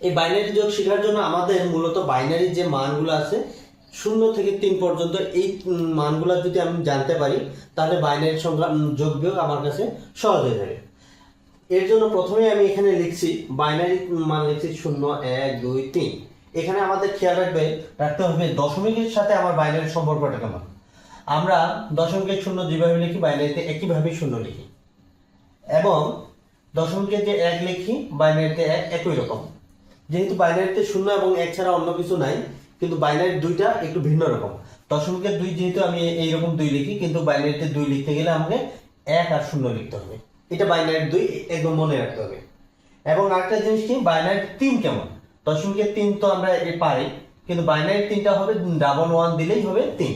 এই বাইনারি যোগ শেখার জন্য আমাদের মূলত বাইনারি যে মানগুলো আছে, শূন্য থেকে তিন পর্যন্ত এই মানগুলো যদি আমি জানতে পারি, তাহলে বাইনারি সংখ্যা যোগ বিয়োগ আমার কাছে সহজ হয়ে যাবে। এর জন্য প্রথমে আমি এখানে লিখছি বাইনারি মান লিখছি শূন্য, এক, দুই, তিন। এখানে আমাদের খেয়াল রাখবে, রাখতে হবে দশমিকের সাথে আমার বাইনারি সম্পর্কটা কেমন? আমরা দশমিকের শূন্য যেভাবে লিখি বাইনারিতে একইভাবে শূন্য লিখি। এবং দশমিকের যে এক লিখি বাইনারিতে এক একই রকম। যেহেতু বাইনারিতে শূন্য এবং এক ছাড়া অন্য কিছু নাই, কিন্তু বাইনারির দুইটা একটু ভিন্ন রকম। দশমিকের দুই যেহেতু আমি এইরকম দুই লিখি, কিন্তু বাইনারিতে দুই লিখতে গেলে আমাকে এক আর শূন্য লিখতে হবে। এটা বাইনারির দুই, একদম মনে রাখতে হবে। এবং আরেকটা জিনিস কি, বাইনারি তিন কেমন? দশমিকের তিন তো আমরা পারি, কিন্তু বাইনারি তিনটা হবে ডাবল ওয়ান দিলেই হবে তিন।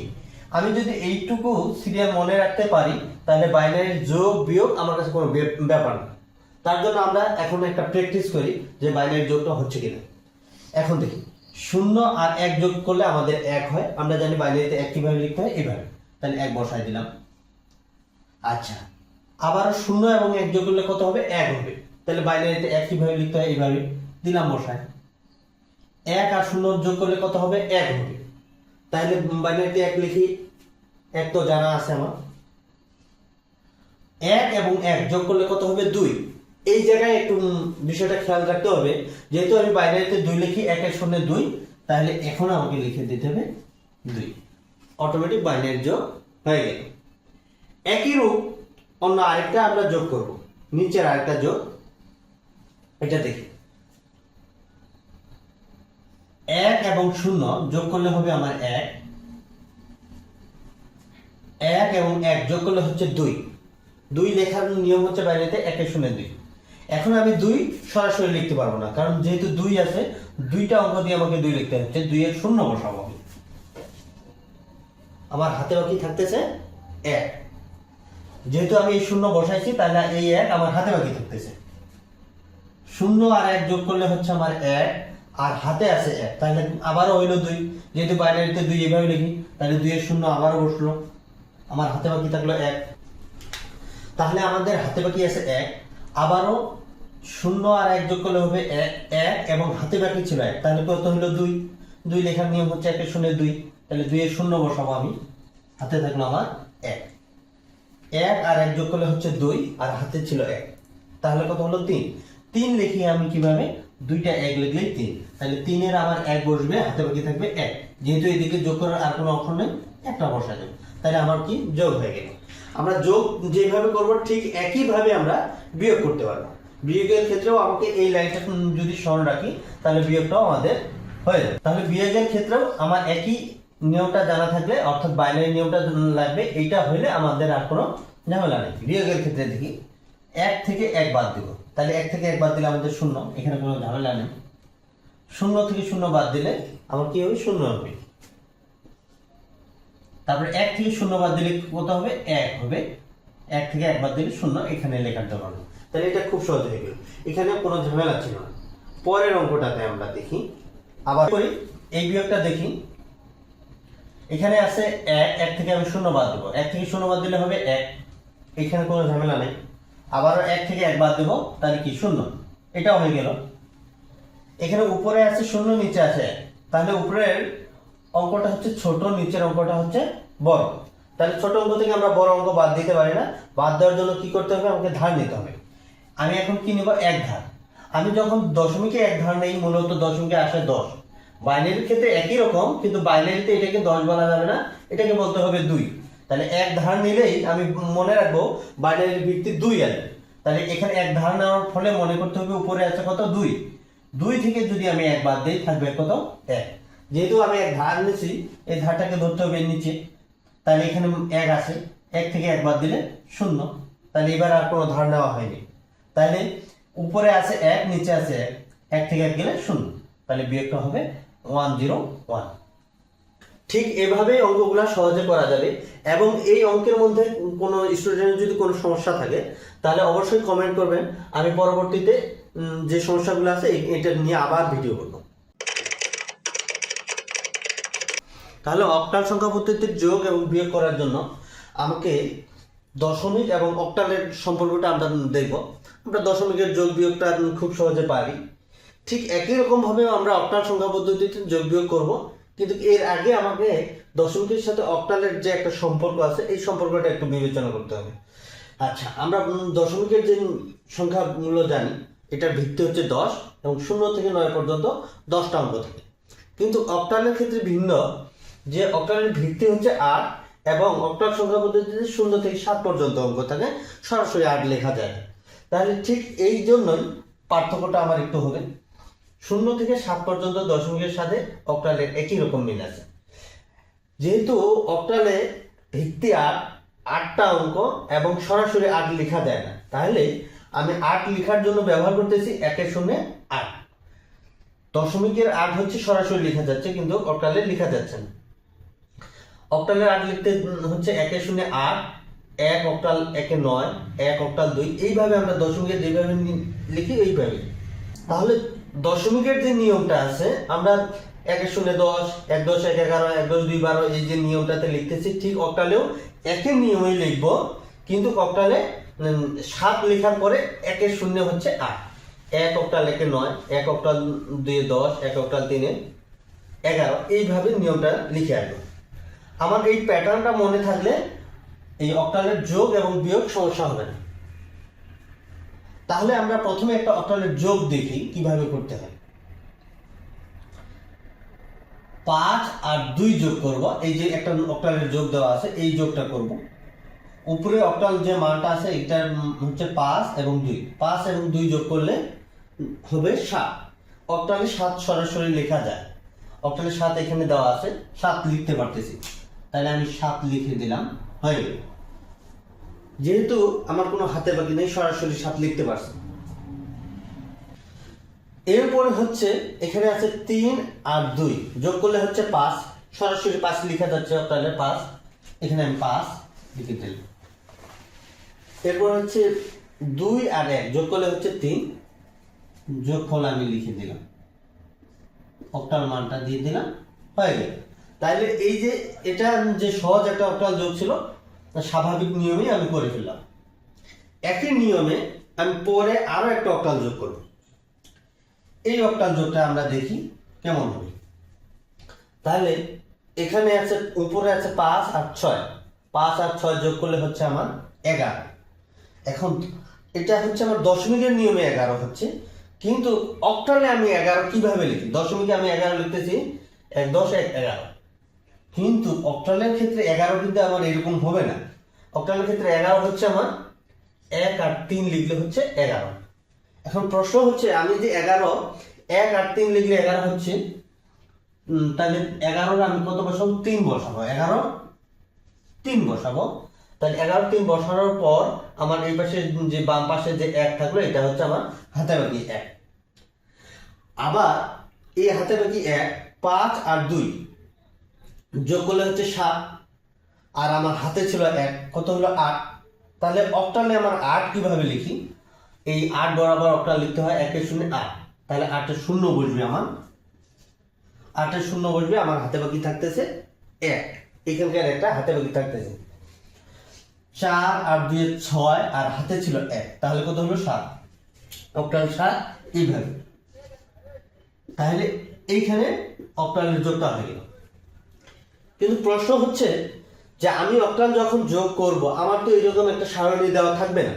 আমি যদি এইটুকু সিরিয়াল মনে রাখতে পারি, তাহলে বাইনারির যোগ বিয়োগ আমার কাছে কোনো ব্যাপার না। তার জন্য আমরা এখন একটা প্র্যাকটিস করি যে বাইনারি যোগটা হচ্ছে কিনা। এখন দেখি, শূন্য আর এক যোগ করলে আমাদের এক হয়। আমরা জানি বাইনারিতে এক কীভাবে লিখতে হয়? এইভাবে তাহলে এক বসাই দিলাম। আচ্ছা আবার শূন্য এবং এক যোগ করলে কত হবে? এক হবে। তাহলে বাইনারিতে এক কীভাবে লিখতে হয়? এইভাবে দিলাম বসায়। এক আর শূন্য যোগ করলে কত হবে? এক হবে। তাহলে বাইনারিতে এক লিখি। এক তো জানা আছে আমার। এক এবং এক যোগ করলে কত হবে? দুই। এই জায়গায় একটু বিষয়টা খেয়াল রাখতে হবে। যেহেতু আমি বাইনারিতে দুই লিখি একের শূন্য দুই, তাহলে এখন আমাকে লিখে দিতে হবে দুই। অটোমেটিক বাইনারি যোগ হয়ে গেল। একই রূপ অন্য আরেকটা আমরা যোগ করব। নিচের আরেকটা যোগ, এটা দেখি। এক এবং শূন্য যোগ করলে হবে আমার এক। এক এবং এক যোগ করলে হচ্ছে দুই। দুই লেখার নিয়ম হচ্ছে বাইরেতে একে শূন্য দুই। এখন আমি দুই সরাসরি লিখতে পারব না, কারণ যেহেতু দুই আছে, দুইটা অঙ্ক দিয়ে আমাকে দুই লিখতে হচ্ছে, দুই এর শূন্য বসাবো আমি। আমার হাতে বাকি থাকতেছে এক। যেহেতু আমি এই শূন্য বসাইছি, তাহলে এই এক আমার হাতে বাকি থাকতেছে। শূন্য আর এক যোগ করলে হচ্ছে আমার এক, আর হাতে আছে এক, তাহলে আবারও হইল দুই। যেহেতু বাইনারিতে দুই এভাবে লিখি, তাহলে দুইয়ের শূন্য আবারও বসল। আমার হাতে বাকি থাকল এক। তাহলে আমাদের হাতে বাকি আছে এক, আবারও শূন্য আর এক যোগ করলে হবে এক এক এবং হাতে বাকি ছিল এক। তাহলে কত হলো দুই? দুই লেখার নিয়ম হচ্ছে একের শূন্য দুই। তাহলে দুইয়ের শূন্য বসাবো আমি। হাতে থাকল আমার এক। এক আর এক যোগ করলে হচ্ছে দুই, আর হাতে ছিল এক। তাহলে কত হলো তিন? তিন লিখি আমি কীভাবে? দুইটা এক লিখলেই তিন। তাহলে তিনের আমার এক বসবে, হাতে বাকি থাকবে এক। যেহেতু এদিকে যোগ করার আর কোনো অপশন নেই, একটা বসা যাবে। তাহলে আমার কি? যোগ হয়ে গেল। আমরা যোগ যেভাবে করব, ঠিক একইভাবে আমরা বিয়োগ করতে পারব। বিয়োগের ক্ষেত্রেও আমাকে এই লাইনটা যদি স্মরণ রাখি, তাহলে বিয়োগটাও আমাদের হয়ে যাবে। তাহলে বিয়োগের ক্ষেত্রেও আমার একই নিয়মটা জানা থাকলে, অর্থাৎ বাইনারি নিয়মটা লাগবে, এইটা হইলে আমাদের আর কোনো ঝামেলা নেই। বিয়োগের ক্ষেত্রে দেখি, এক থেকে এক বাদ দিব। তাহলে এক থেকে এক বাদ দিলে আমাদের শূন্য, এখানে কোনো ঝামেলা নেই। শূন্য থেকে শূন্য বাদ দিলে আমার কি হবে? শূন্য হবে। তারপরে এক থেকে শূন্য বাদ দিলে কত হবে? এক হবে। এক থেকে এক বাদ দিলে শূন্য, এখানে লেখার নেই। তাহলে এটা খুব সহজ হয়ে গেল। এখানে কোনো ঝামেলা ছিল না। পরের অঙ্কটাতে আমরা দেখি। আবার করি, এই বিয়োগটা দেখি। এখানে আছে এক এক থেকে আমি শূন্য বাদ দেবো। এক থেকে শূন্য বাদ দিলে হবে এক। এখানে কোনো ঝামেলা নেই। আবারও এক থেকে এক বাদ দেবো, তাহলে কি? শূন্য। এটাও হয়ে গেল। এখানে উপরে আছে শূন্য, নিচে আছে। তাহলে উপরের অঙ্কটা হচ্ছে ছোট, নিচের অঙ্কটা হচ্ছে বড়। তাহলে ছোট অঙ্ক থেকে আমরা বড় অঙ্ক বাদ দিতে পারি না। বাদ দেওয়ার জন্য কি করতে হবে? আমাকে ধার নিতে হবে। আমি এখন কি নেব? এক ধার। আমি যখন দশমিকে এক ধার নেই মূলত দশমিকে আসে দশ। বাইনারির ক্ষেত্রে একই রকম, কিন্তু বাইনারিতে এটাকে দশ বলা যাবে না, এটাকে বলতে হবে দুই। তাহলে এক ধার নিলেই আমি মনে রাখব বাইনারির ভিত্তি দুই আসবে তাহলে এখানে এক ধার নেওয়ার ফলে মনে করতে হবে উপরে আছে কত? দুই। দুই থেকে যদি আমি এক বাদ দিই, থাকবে কত? এক। যেহেতু আমি এক ধার নিয়েছি, এই ধারটাকে ধরতে হবে নিচে। তাহলে এখানে এক আছে। এক থেকে এক বাদ দিলে শূন্য। তাহলে এবার আর কোনো ধার নেওয়া হয়নি। তাহলে উপরে আছে এক, নিচে আছে এক। এক থেকে এক গেলে শূন্য। তাহলে বিয়োগটা হবে ওয়ান জিরো ওয়ান ঠিক এভাবেই অঙ্কগুলো সহজে করা যাবে। এবং এই অঙ্কের মধ্যে কোনো স্টুডেন্টের যদি কোনো সমস্যা থাকে, তাহলে অবশ্যই কমেন্ট করবেন। আমি পরবর্তীতে যে সমস্যাগুলো আছে এটা নিয়ে আবার ভিডিও করব। তাহলে অক্টাল সংখ্যা পদ্ধতির যোগ এবং বিয়োগ করার জন্য আমাকে দশমিক এবং অক্টালের সম্পর্কটা আমরা দেখব। আমরা দশমিকের যোগ বিয়োগটা খুব সহজে পারি। ঠিক একই রকম ভাবে আমরা অক্টাল সংখ্যা পদ্ধতিতে যোগ বিয়োগ করব। কিন্তু এর আগে আমাকে দশমিকের সাথে অক্টালের যে একটা সম্পর্ক আছে, এই সম্পর্কটা একটু বিবেচনা করতে হবে। আচ্ছা আমরা দশমিকের যে সংখ্যাগুলো জানি, এটার ভিত্তি হচ্ছে দশ এবং শূন্য থেকে নয় পর্যন্ত দশটা অঙ্ক থাকে। কিন্তু অক্টালের ক্ষেত্রে ভিন্ন, যে অক্টালের ভিত্তি হচ্ছে আট এবং অক্টাল সংখ্যা পদ্ধতিতে শূন্য থেকে সাত পর্যন্ত অঙ্ক থাকে। সরাসরি আট লেখা যায়। তাহলে ঠিক এই জন্যই পার্থক্যটা আমার একটু হবে। শূন্য থেকে সাত পর্যন্ত দশমিকের সাথে অক্টালের একই রকম মিল আছে। যেহেতু অক্টালে ভিত্তি আট আটটা অঙ্ক এবং সরাসরি আট লেখা দেয় না, তাহলে আমি আট লেখার জন্য ব্যবহার করতেছি একের শূন্য আট। দশমিকের আট হচ্ছে সরাসরি লেখা যাচ্ছে, কিন্তু অক্টালে লেখা যাচ্ছে না। অক্টালের আট লিখতে হচ্ছে একে শূন্য আট এক অক্টাল একে নয়, এক অক্টাল দুই, এইভাবে আমরা দশমিকের যেভাবে লিখি, এইভাবে। তাহলে দশমিকের যে নিয়মটা আছে, আমরা একে শূন্য দশ, এক দশ এক এগারো, এক দশ, দুই, বারো, এই যে নিয়মটাতে লিখতেছি, ঠিক অক্টালেও একই নিয়মে লিখব, কিন্তু অক্টালে সাত লেখার পরে একের শূন্য হচ্ছে আট। এক অক্টাল একে নয়, এক অক্টাল দুয়ে দশ, এক অক্টাল তিনে এগারো, এইভাবে নিয়মটা লিখে আসব। আমার এই প্যাটার্নটা মনে থাকলে এই অক্টালের যোগ এবং বিয়োগ সমস্যা হবে না। তাহলে আমরা প্রথমে একটা অক্টালের যোগ দেখি, কীভাবে করতে হয়। পাঁচ আর দুই যোগ করব, এই যে একটা অক্টালের যোগ দেওয়া আছে, এই যোগটা করব। উপরে অক্টাল যে মানটা আছে এটার হচ্ছে পাঁচ এবং দুই। পাঁচ এবং দুই যোগ করলে হবে সাত। অক্টালে সাত সরাসরি লেখা যায়। অক্টালে সাত এখানে দেওয়া আছে, সাত লিখতে পারতেছি। তাহলে আমি সাত লিখে দিলাম, হয়ে গেল। যেহেতু আমার কোনো হাতে বাকি নেই, সরাসরি সাত লিখতে পারছি। এরপরে হচ্ছে, এখানে আছে তিন আর দুই। যোগ করলে হচ্ছে পাঁচ। সরাসরি পাঁচ লেখা যাচ্ছে তাহলে পাঁচ। এখানে আমি পাঁচ লিখে দিলাম। এরপর হচ্ছে দুই আর এক। যোগ করলে হচ্ছে তিন। যোগ যোগফল আমি লিখে দিলাম। অক্টাল মানটা দিয়ে দিলাম। হয়ে গেল। তাইলে এই যে, এটা যে সহজ একটা অক্টাল যোগ ছিল স্বাভাবিক নিয়মেই আমি করে ফেললাম। একই নিয়মে আমি পরে আরও একটা অক্টাল যোগ করব। এই অক্টাল যোগটা আমরা দেখি কেমন হবে? তাহলে এখানে আছে, উপরে আছে পাঁচ আর ছয়। পাঁচ আর ছয় যোগ করলে হচ্ছে আমার এগারো। এখন এটা হচ্ছে আমার দশমিকের নিয়মে এগারো হচ্ছে, কিন্তু অক্টালে আমি এগারো কীভাবে লিখি? দশমিকে আমি এগারো লিখতেছি, এক দশ এক এগারো। কিন্তু অক্টালের ক্ষেত্রে এগারো কিন্তু আমার এরকম হবে না। অক্টালের ক্ষেত্রে এগারো হচ্ছে আমার এক আর তিন লিখলে হচ্ছে এগারো। এখন প্রশ্ন হচ্ছে, আমি যে এগারো, এক আর তিন লিখলে এগারো হচ্ছে তাহলে এগারোর আমি কত বসাবো? তিন বসাবো। এগারো, তিন বসাবো। তাহলে এগারো, তিন বসানোর পর আমার এই পাশে যে বাম পাশে যে এক থাকল, এটা হচ্ছে আমার হাতে বাকি এক। আবার এই হাতে বাকি এক, পাঁচ আর দুই। যোগ করলে হচ্ছে সাত, আর আমার হাতে ছিল এক, কত হলো আট? তাহলে অক্টালে আমার আট কীভাবে লিখি? এই আট বরাবর অক্টাল লিখতে হয় একের শূন্য আট। তাহলে আটের শূন্য বসবে আমার। আটের শূন্য বসবে, আমার হাতে বাকি থাকতেছে এক। এখানকার একটা হাতে বাকি থাকতেছে। চার আর দুই ছয়, আর হাতে ছিল এক। তাহলে কত হলো সাত? অক্টাল সাত এইভাবে। তাহলে এইখানে অক্টালের যোগটা হয়ে গেল। কিন্তু প্রশ্ন হচ্ছে যে আমি অক্টাল যখন যোগ করব, আমার তো এরকম একটা সারণী দেওয়া থাকবে না।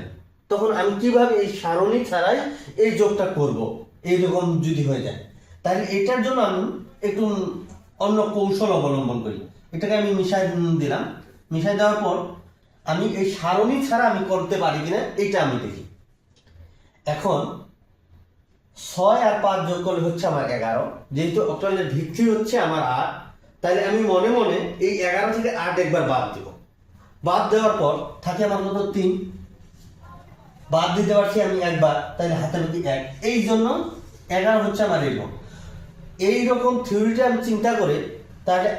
তখন আমি কীভাবে এই সারণী ছাড়াই এই যোগটা করব এইরকম যদি হয়ে যায়? তাহলে এটার জন্য আমি একটু অন্য কৌশল অবলম্বন করি। এটাকে আমি মিশাই দিলাম। মিশাই দেওয়ার পর আমি এই সারণী ছাড়া আমি করতে পারি কিনা, এটা আমি দেখি। এখন ছয় আর পাঁচ যোগ করলে হচ্ছে আমার এগারো। যেহেতু অক্টালের ভিত্তি হচ্ছে আমার আট তাহলে আমি মনে মনে এই এগারো থেকে আট একবার বাদ দেব। বাদ দেওয়ার পর থাকে আমার মতো তিন। বাদ দিতে পারছি আমি একবার তাহলে হাতে বাকি এক। এই জন্য এগারো হচ্ছে আমার এরকম এইরকম থিওরিটা আমি চিন্তা করে তাহলে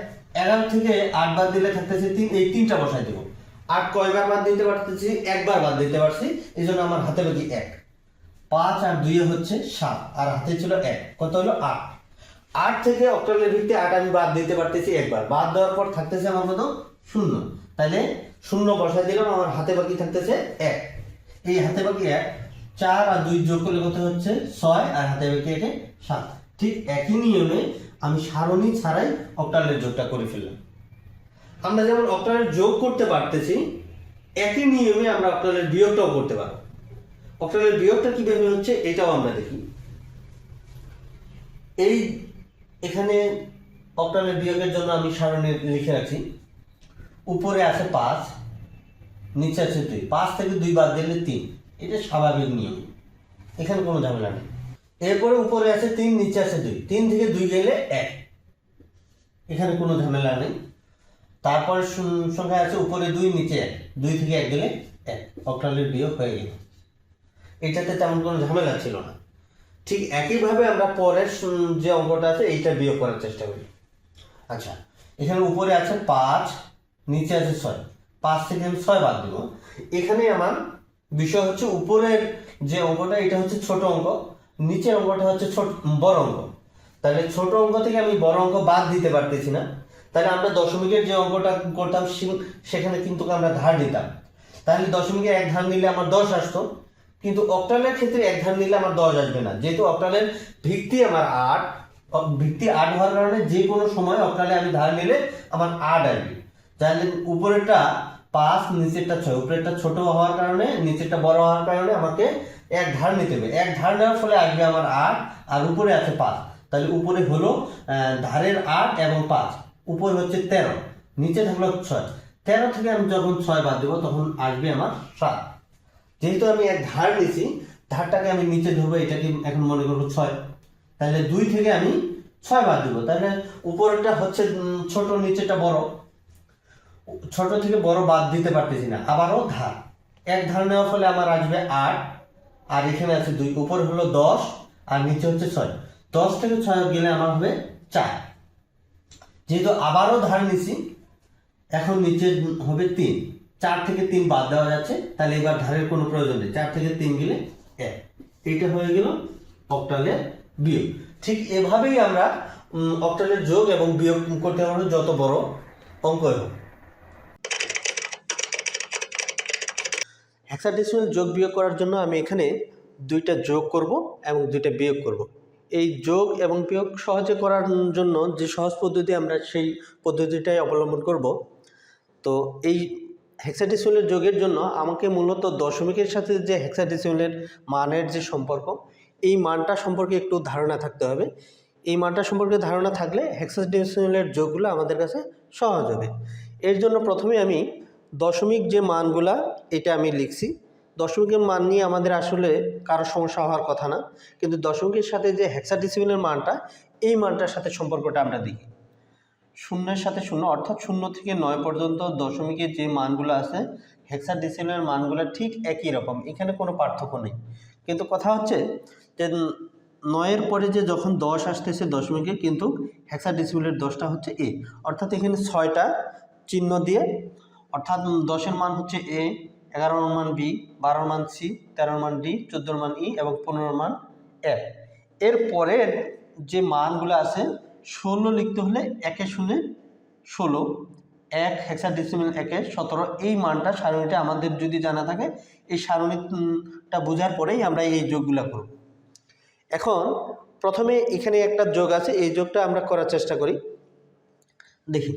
এগারো থেকে আট বাদ দিলে থাকতেছে তিন, এই তিনটা বসাই দেবো। আট কয়বার বাদ দিতে পারতেছি? একবার বাদ দিতে পারছি, এই জন্য আমার হাতে বাকি এক। পাঁচ আর দুইয়ে হচ্ছে সাত, আর হাতে ছিল এক। কত হলো? আট। আট থেকে অক্টালের ভিত্তি আট আমি বাদ দিতে পারতেছি একবার। বাদ দেওয়ার পর থাকতেছে আমার কত? শূন্য। তাহলে শূন্য বসাই দিলাম, আমার হাতে বাকি থাকতেছে এক। এই হাতে বাকি এক, চার আর দুই যোগ করলে কত হচ্ছে? ছয়, আর হাতে বাকি রেখে সাত। ঠিক একই নিয়মে আমি সারণী ছাড়াই অক্টালের যোগটা করে ফেললাম। আমরা যেমন অক্টালের যোগ করতে পারতেছি, একই নিয়মে আমরা অক্টালের বিয়োগটাও করতে পারব। অক্টালের বিয়োগটা কীভাবে হচ্ছে? এটাও আমরা দেখি। এই এখানে অক্টালের বিয়োগের জন্য আমি সারণী লিখে রাখি উপরে আছে পাঁচ, নিচে আছে দুই। পাঁচ থেকে দুই বাদ দিলে তিন। এটা স্বাভাবিক নিয়ম। এখানে কোনো ঝামেলা নেই। এরপরে উপরে আছে তিন, নিচে আছে দুই। তিন থেকে দুই গেলে এক। এখানে কোনো ঝামেলা নেই। তারপর সংখ্যা আছে উপরে দুই, নিচে এক। দুই থেকে এক গেলে এক। অক্টালের বিয়োগ হয়ে গেল। এটাতে তেমন কোনো ঝামেলা ছিল না। ঠিক একইভাবে আমরা পরের যে অঙ্কটা আছে, এইটা বিয়োগ করার চেষ্টা করি। আচ্ছা এখানে উপরে আছে পাঁচ, নিচে আছে ছয়। পাঁচ থেকে আমি ছয় বাদ দেবো। এখানে আমার বিষয় হচ্ছে উপরের যে অঙ্কটা, এটা হচ্ছে ছোট অঙ্ক, নিচের অঙ্কটা হচ্ছে ছোট, বড় অঙ্ক। তাহলে ছোট অঙ্ক থেকে আমি বড় অঙ্ক বাদ দিতে পারতেছি না। তাহলে আমরা দশমিকের যে অঙ্কটা করতাম সেখানে কিন্তু আমরা ধার দিতাম তাহলে দশমিকের এক ধার নিলে আমার দশ আসতো। কিন্তু অক্টালের ক্ষেত্রে এক ধার নিলে আমার দশ আসবে না। যেহেতু অক্টালের ভিত্তি আমার আট ভিত্তি আট হওয়ার কারণে যে কোনো সময় অক্টালে আমি ধার নিলে আমার আট আসবে। তাহলে উপরেরটা পাঁচ, নিচেরটা ছয়। উপরেরটা ছোট হওয়ার কারণে, নিচেরটা বড় হওয়ার কারণে আমাকে এক ধার নিতে হবে। এক ধার নেওয়ার ফলে আসবে আমার আট, আর উপরে আছে পাঁচ। তাহলে উপরে হলো ধারের আট এবং পাঁচ। উপরে হচ্ছে তেরো, নিচে থাকল ছয়। তেরো থেকে আমি যখন ছয় বাদ দেবো, তখন আসবে আমার সাত। যেহেতু আমি এক ধার নিছি, ধারটাকে আমি নিচে ধরবো, এটাকে এখন মনে করব ছয়। তাহলে দুই থেকে আমি ছয় বাদ দিব। তাহলে উপরেরটা হচ্ছে ছোট নিচেটা বড়। ছোট থেকে বড় বাদ দিতে পারতেছি না, আবারও ধার। এক ধার নেওয়ার ফলে আমার আসবে আট, আর এখানে আছে দুই। উপর হলো দশ, আর নিচে হচ্ছে ছয়। দশ থেকে ছয় গেলে আমার হবে চার। যেহেতু আবারও ধার নিছি, এখন নিচে হবে তিন। চার থেকে তিন বাদ দেওয়া যাচ্ছে, তাহলে এবার ধারের কোনো প্রয়োজন নেই। চার থেকে তিন গেলে এক। এইটা হয়ে গেল অক্টালের বিয়োগ। ঠিক এভাবেই আমরা অক্টালের যোগ এবং বিয়োগ করতে পারব যত বড় অঙ্কই হোক। হেক্সাডেসিমাল যোগ বিয়োগ করার জন্য আমি এখানে দুইটা যোগ করব এবং দুইটা বিয়োগ করব। এই যোগ এবং বিয়োগ সহজে করার জন্য যে সহজ পদ্ধতি আমরা সেই পদ্ধতিটাই অবলম্বন করব, তো এই হেক্সাডেসিমালের যোগের জন্য আমাকে মূলত দশমিকের সাথে যে হেক্সাডেসিমালের মানের যে সম্পর্ক, এই মানটা সম্পর্কে একটু ধারণা থাকতে হবে। এই মানটা সম্পর্কে ধারণা থাকলে হেক্সাডেসিমালের যোগগুলো আমাদের কাছে সহজ হবে। এর জন্য প্রথমে আমি দশমিক যে মানগুলা, এটা আমি লিখছি। দশমিকের মান নিয়ে আমাদের আসলে কারও সমস্যা হওয়ার কথা না, কিন্তু দশমিকের সাথে যে হেক্সাডেসিমালের মানটা, এই মানটার সাথে সম্পর্কটা আমরা দেখি। শূন্যের সাথে শূন্য, অর্থাৎ শূন্য থেকে নয় পর্যন্ত দশমিকের যে মানগুলো আছে হেক্সাডেসিমালের মানগুলো ঠিক একই রকম, এখানে কোনো পার্থক্য নেই। কিন্তু কথা হচ্ছে যে নয়ের পরে যে যখন দশ আসতেছে দশমিকে, কিন্তু হেক্সাডেসিমালের দশটা হচ্ছে এ অর্থাৎ এখানে ছয়টা চিহ্ন দিয়ে, অর্থাৎ দশের মান হচ্ছে এ এগারোর মান বি বারোর মান সি তেরোর মান ডি চোদ্দোর মান ই এবং পনেরোর মান এফ এর পরের যে মানগুলো আছে ষোলো লিখতে হলে একে শুনে ষোলো, এক হেক্সাডেসিমাল একে সতেরো, এই মানটা সারণীটা আমাদের যদি জানা থাকে, এই সারণীটা বোঝার পরেই আমরা এই যোগগুলো করব। এখন প্রথমে এখানে একটা যোগ আছে, এই যোগটা আমরা করার চেষ্টা করি। দেখি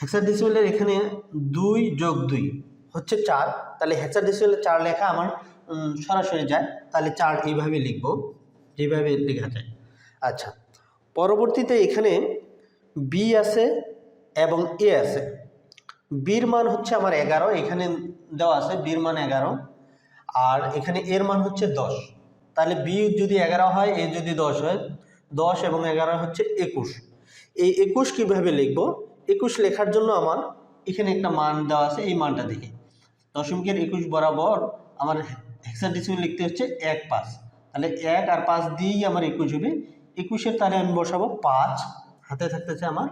হেক্সাডেসিমালের এখানে দুই যোগ দুই হচ্ছে চার, তাহলে হেক্সাডেসিমালে চার লেখা আমার সরাসরি যায়, তাহলে চার এইভাবে লিখব যেভাবে লেখা যায়। আচ্ছা পরবর্তীতে এখানে বি আছে এবং এ আছে। বির মান হচ্ছে আমার এগারো, এখানে দেওয়া আছে বির মান এগারো, আর এখানে এর মান হচ্ছে দশ। তাহলে বি যদি এগারো হয় এ যদি দশ হয়, দশ এবং এগারো হচ্ছে একুশ। এই একুশ কীভাবে লিখব? একুশ লেখার জন্য আমার এখানে একটা মান দেওয়া আছে, এই মানটা দেখি। দশমিকের একুশ বরাবর আমার হেক্সাডেসিমাল লিখতে হচ্ছে এক পাঁচ। তাহলে এক আর পাঁচ দিয়েই আমার একুশ হবে। একুশের তারে আমি বসাবো পাঁচ, হাতে থাকতেছে আমার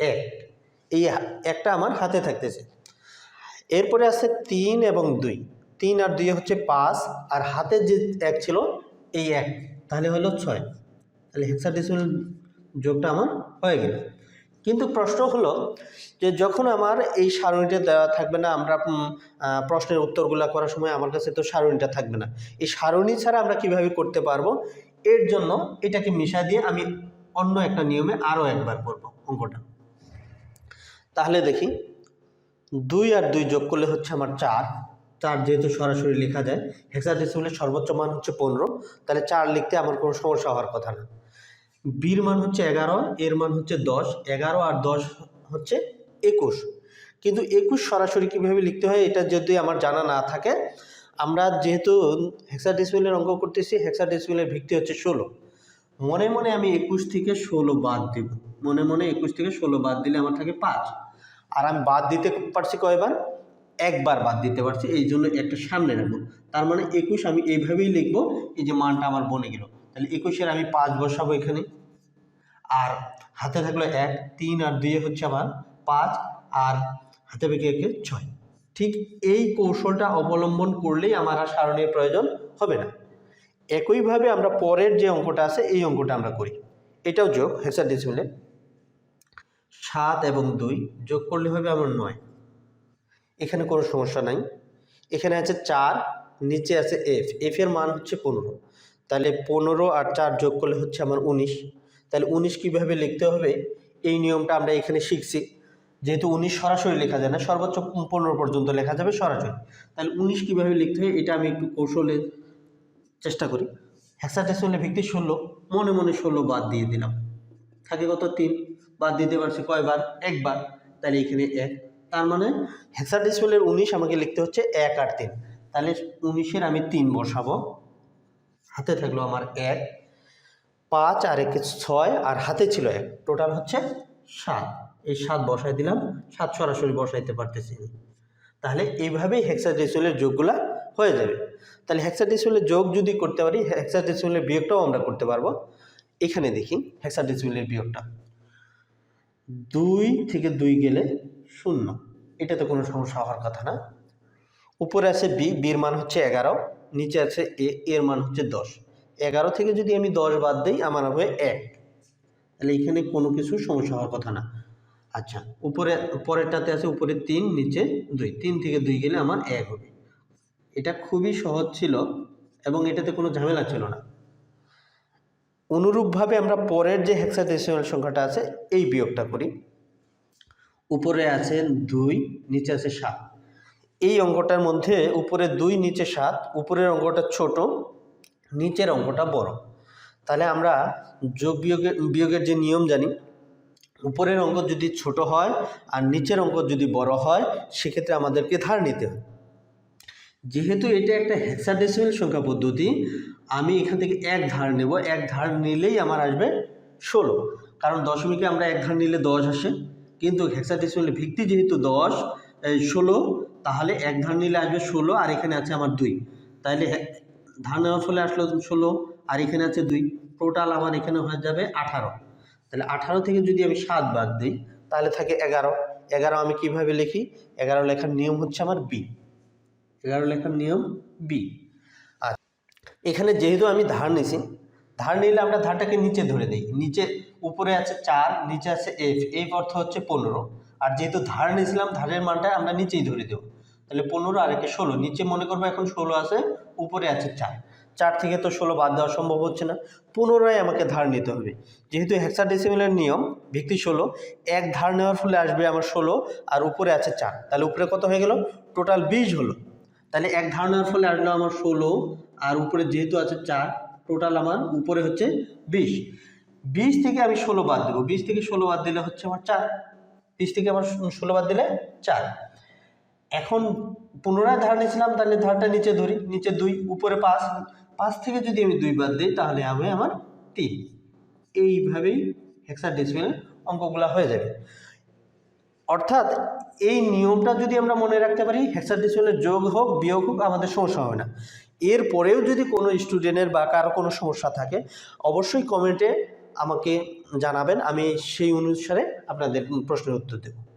এক। এই একটা আমার হাতে থাকতেছে। এরপরে আছে তিন এবং দুই। তিন আর দুই হচ্ছে পাঁচ, আর হাতে যে এক ছিল এই এক। তাহলে হলো ছয়। তাহলে হেক্সাডেসিমাল যোগটা আমার হয়ে গেল। কিন্তু প্রশ্ন হলো যে যখন আমার এই সারণীটা দেওয়া থাকবে না, আমরা প্রশ্নের উত্তরগুলো করার সময় আমার কাছে তো সারণীটা থাকবে না। এই সারণী ছাড়া আমরা কীভাবে করতে পারব? এর জন্য এটাকে মিশা দিয়ে আমি অন্য একটা নিয়মে আরও একবার করব অঙ্কটা। তাহলে দেখি, দুই আর দুই যোগ করলে হচ্ছে আমার চার। চার যেহেতু সরাসরি লেখা যায় হেক্সাডেসিমালের সর্বোচ্চ মান হচ্ছে পনেরো। তাহলে চার লিখতে আমার কোনো সমস্যা হওয়ার কথা না। বির মান হচ্ছে এগারো, এর মান হচ্ছে দশ, এগারো আর দশ হচ্ছে একুশ। কিন্তু একুশ সরাসরি কীভাবে লিখতে হয়, এটা যদি আমার জানা না থাকে আমরা যেহেতু হেক্সা হেক্সাডেসিমালের অঙ্ক করতেছি হেক্সা হেক্সাডেসিমালের ভিত্তি হচ্ছে ষোলো। মনে মনে আমি একুশ থেকে ষোলো বাদ দিব। মনে মনে একুশ থেকে ষোলো বাদ দিলে আমার থাকে পাঁচ। আর আমি বাদ দিতে পারছি কয়বার? একবার বাদ দিতে পারছি, এই জন্য একটা সামনে রাখব। তার মানে একুশ আমি এইভাবেই লিখব, এই যে মানটা আমার বনে গেল। তাহলে একুশের আমি পাঁচ বসাবো এখানে। আর হাতে থাকল এক, তিন আর দুইয়ে হচ্ছে আমার পাঁচ, আর হাতে বেঁকে একে ছয়। ঠিক এই কৌশলটা অবলম্বন করলেই আমার আর সারণীর প্রয়োজন হবে না। একইভাবে আমরা পরের যে অঙ্কটা আছে, এই অঙ্কটা আমরা করি। এটাও যোগ হেসার ডিসিমিলে সাত এবং দুই যোগ করলে হবে আমার নয়। এখানে কোনো সমস্যা নাই। এখানে আছে চার, নিচে আছে এফ এফ এর মান হচ্ছে পনেরো। তাহলে পনেরো আর চার যোগ করলে হচ্ছে আমার উনিশ। তাহলে উনিশ কীভাবে লিখতে হবে? এই নিয়মটা আমরা এখানে শিখছি। যেহেতু উনিশ সরাসরি লেখা যায় না, সর্বোচ্চ পনেরো পর্যন্ত লেখা যাবে সরাসরি। তাহলে উনিশ কীভাবে লিখতে হয় এটা আমি একটু কৌশলে চেষ্টা করি। হ্যাক্সাডেসিমালের ভিত্তি ষোলো, মনে মনে ষোলো বাদ দিয়ে দিলাম। থাকে কত? তিন। বাদ দিতে পারছি কয়বার? একবার। তাহলে এখানে এক। তার মানে হেক্সাডেসিমালের উনিশ আমাকে লিখতে হচ্ছে এক আর তিন। তাহলে উনিশের আমি তিন বসাবো। হাতে থাকল আমার এক, পাঁচ আর একে ছয়, আর হাতে ছিল এক। টোটাল হচ্ছে সাত। এই সাত বসাই দিলাম, সাত সরাসরি বসাইতে পারতেছি তাহলে এইভাবেই হেক্সাডেসিমালের যোগগুলা হয়ে যাবে। তাহলে হেক্সাডেসিমালের যোগ যদি করতে পারি হেক্সাডেসিমালের বিয়োগটাও আমরা করতে পারব। এখানে দেখি হেক্সাডেসিমালের বিয়োগটা। দুই থেকে দুই গেলে শূন্য। এটাতে কোনো সমস্যা হওয়ার কথা না। উপরে আছে বি বির মান হচ্ছে এগারো, নিচে আছে এ এর মান হচ্ছে দশ। এগারো থেকে যদি আমি দশ বাদ দিই, আমার হবে এক। তাহলে এখানে কোনো কিছু সমস্যা হওয়ার কথা না। আচ্ছা উপরে, পরেরটাতে আছে উপরে তিন, নিচে দুই। তিন থেকে দুই গেলে আমার এক হবে। এটা খুবই সহজ ছিল এবং এটাতে কোনো ঝামেলা ছিল না। অনুরূপভাবে আমরা পরের যে হেক্সাডেসিমাল সংখ্যাটা আছে, এই বিয়োগটা করি। উপরে আছে দুই, নিচে আছে সাত। এই অঙ্কটার মধ্যে উপরে দুই, নিচে সাত, উপরের অঙ্কটা ছোট, নিচের অঙ্কটা বড়। তাহলে আমরা যোগ বিয়োগের বিয়োগের যে নিয়ম জানি উপরের অঙ্ক যদি ছোট হয় আর নিচের অঙ্ক যদি বড় হয়, সেক্ষেত্রে আমাদেরকে ধার নিতে হয় যেহেতু এটা একটা হেক্সাডেসিমাল সংখ্যা পদ্ধতি, আমি এখান থেকে এক ধার নেব। এক ধার নিলেই আমার আসবে ষোলো। কারণ দশমিকে আমরা এক ধার নিলে দশ আসে। কিন্তু হেক্সাডেসিমালের ভিত্তি যেহেতু দশ ষোলো, তাহলে এক ধার নিলে আসবে ষোলো, আর এখানে আছে আমার দুই। তাহলে ধার নেওয়ার ফলে আসলো ষোলো, আর এখানে আছে দুই। টোটাল আমার এখানে হয়ে যাবে আঠারো। তাহলে আঠারো থেকে যদি আমি সাত বাদ দিই, তাহলে থাকে এগারো। এগারো আমি কীভাবে লিখি? এগারো লেখার নিয়ম হচ্ছে আমার বি এগারো লেখার নিয়ম বি আর এখানে যেহেতু আমি ধার নিছি, ধার নিলে আমরা ধারটাকে নিচে ধরে দিই। নিচে উপরে আছে চার, নিচে আছে এফ এফ অর্থ হচ্ছে পনেরো। আর যেহেতু ধার নিয়েছিলাম, ধারের মানটা আমরা নিচেই ধরে দেবো। তাহলে পনেরো আর একে ষোলো। নিচে মনে করব এখন ষোলো আছে, উপরে আছে চার। চার থেকে তো ষোলো বাদ দেওয়া সম্ভব হচ্ছে না। পুনরায় আমাকে ধার নিতে হবে। যেহেতু হেক্সাডেসিমেলের নিয়ম, ভিত্তি ষোলো, এক ধার নেওয়ার ফলে আসবে আমার ষোলো আর উপরে আছে চার। তাহলে উপরে কত হয়ে গেল? টোটাল বিশ হলো। তাহলে এক ধার নেওয়ার ফলে আসলো আমার ষোলো আর উপরে যেহেতু আছে চার টোটাল আমার উপরে হচ্ছে বিশ। বিশ থেকে আমি ষোলো বাদ দেবো। বিশ থেকে ষোলো বাদ দিলে হচ্ছে আমার চার। বিশ থেকে আমার ষোলো বাদ দিলে চার। এখন পুনরায় ধার নিয়েছিলাম, তাহলে ধারটা নিচে ধরি। নিচে দুই, উপরে পাঁচ পাঁচ থেকে যদি আমি দুই বাদ দিই, তাহলে হবে আমার তিন। এইভাবেই হেক্সাডেসিমেল অঙ্কগুলো হয়ে যাবে। অর্থাৎ এই নিয়মটা যদি আমরা মনে রাখতে পারি হেক্সাডেসিমেলের যোগ হোক, বিয়োগ হোক, আমাদের সমস্যা হবে না। এরপরেও যদি কোনো স্টুডেন্টের বা কারও কোনো সমস্যা থাকে, অবশ্যই কমেন্টে আমাকে জানাবেন, আমি সেই অনুসারে আপনাদের প্রশ্নের উত্তর দেবো।